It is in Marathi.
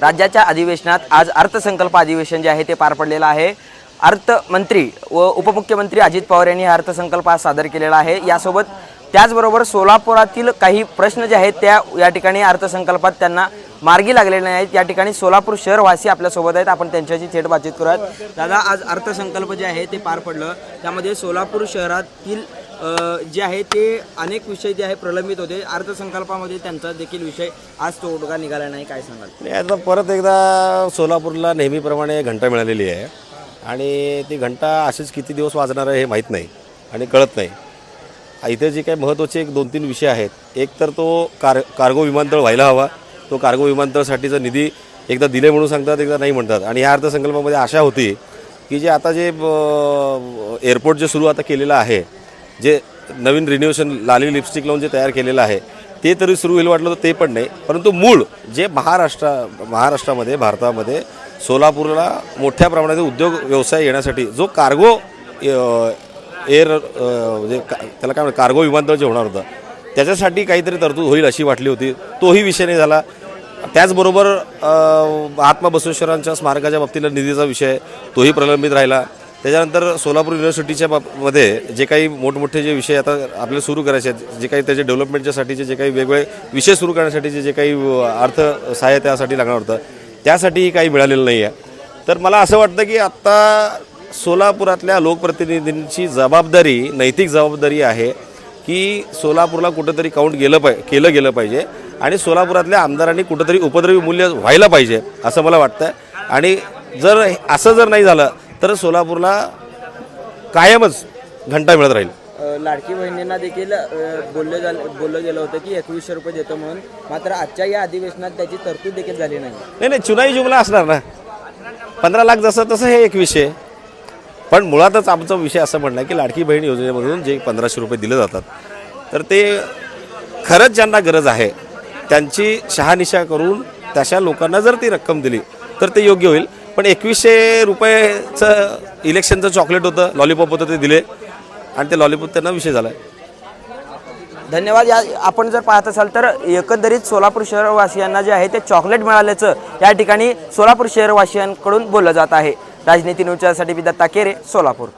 राज्याच्या अधिवेशनात आज अर्थसंकल्प अधिवेशन जे आहे ते पार पडलेलं आहे. अर्थमंत्री व उपमुख्यमंत्री अजित पवार यांनी हा अर्थसंकल्प आज सादर केलेला आहे. यासोबत त्याचबरोबर सोलापुरातील काही प्रश्न जे आहेत त्या या ठिकाणी अर्थसंकल्पात त्यांना मार्गी लागलेले नाहीत. या ठिकाणी सोलापूर शहरवासी आपल्यासोबत आहेत. आपण त्यांच्याशी थेट बातचीत करूयात. दादा आज अर्थसंकल्प जे आहे ते पार पडलं. त्यामध्ये सोलापूर शहरातील जे आहे ते अनेक विषय जे आहे प्रलंबित होते. अर्थसंकल्पामध्ये त्यांचा देखील विषय आज तोडगा निघाला नाही काय सांगाल? नाही आता परत एकदा सोलापूरला नेहमीप्रमाणे घंटा मिळालेली आहे. आणि ती घंटा असेच किती दिवस वाजणार आहे हे माहीत नाही आणि कळत नाही. इथे जे काही महत्त्वाचे एक दोन तीन विषय आहेत. एक तर तो कार कार्गो विमानतळ व्हायला हवा. तो कार्गो विमानतळसाठीचा निधी एकदा दिले म्हणून सांगतात एकदा नाही म्हणतात. आणि ह्या अर्थसंकल्पामध्ये आशा होती की जे आता जे एअरपोर्ट जे सुरू आता केलेलं आहे जे नवीन रिन्युएशन लाली लिपस्टिक लावून जे तयार केलेलं आहे ते तरी सुरू होईल वाटलं तर ते पण नाही. परंतु मूळ जे महाराष्ट्रा महाराष्ट्रामध्ये भारतामध्ये सोलापूरला मोठ्या प्रमाणात उद्योग व्यवसाय येण्यासाठी जो कार्गो एअर म्हणजे का त्याला काय म्हणतात कार्गो विमानतळ जे होणार होतं त्याच्यासाठी काहीतरी तरतूद होईल अशी वाटली होती. तोही विषय नाही झाला. त्याचबरोबर आत्मा महात्मा बसवेश्वरांच्या स्मारकाच्या बाबतीला निधीचा विषय तोही प्रलंबित राहिला. त्याच्यानंतर सोलापूर युनिव्हर्सिटीच्या बाबमध्ये जे काही मोठमोठे जे विषय आता आपल्याला सुरू करायचे आहेत जे काही त्याचे डेव्हलपमेंटच्यासाठीचे जे काही वेगवेगळे विषय सुरू करण्यासाठीचे जे काही अर्थ सहाय्य त्यासाठी लागणार होतं त्यासाठीही काही मिळालेलं नाही आहे तर मला असं वाटतं की आत्ता सोलापुरातल्या लोकप्रतिनिधींची जबाबदारी नैतिक जबाबदारी आहे की सोलापूरला कुठंतरी काउंट गेलं पाय केलं गेलं पाहिजे आणि सोलापुरातल्या आमदारांनी कुठंतरी उपद्रवी मूल्य व्हायला पाहिजे असं मला वाटतं आणि जर असं जर नाही झालं तर सोलापूरला कायमच घंटा मिळत राहील. लाडकी बहिणींना देखील बोललं झालं बोललं गेलं होतं की एकवीसशे रुपये देतो म्हणून. मात्र आजच्या या अधिवेशनात त्याची तरतूद देखील झाली नाही. नाही नाही चुनाई जुमला असणार ना. पंधरा लाख जसं तसं हे एक विषय पण मुळातच आमचा विषय असं म्हणणं आहे की लाडकी बहीण योजनेमधून जे पंधराशे रुपये दिले जातात तर ते खरंच ज्यांना गरज आहे त्यांची शहानिशा करून तशा लोकांना जर ती रक्कम दिली तर ते योग्य होईल. पण एकवीसशे रुपयेचं इलेक्शनचं चॉकलेट होतं लॉलीपॉप होतं ते दिले. आणि ते लॉलीपॉप त्यांना विषय झाला. धन्यवाद. या आपण जर पाहत असाल तर एकंदरीत सोलापूर शहरवासियांना जे आहे ते चॉकलेट मिळाल्याचं या ठिकाणी सोलापूर शहरवासियांकडून बोललं जात आहे. राजनीती न्यूजसाठी विदत्ता केरे सोलापूर.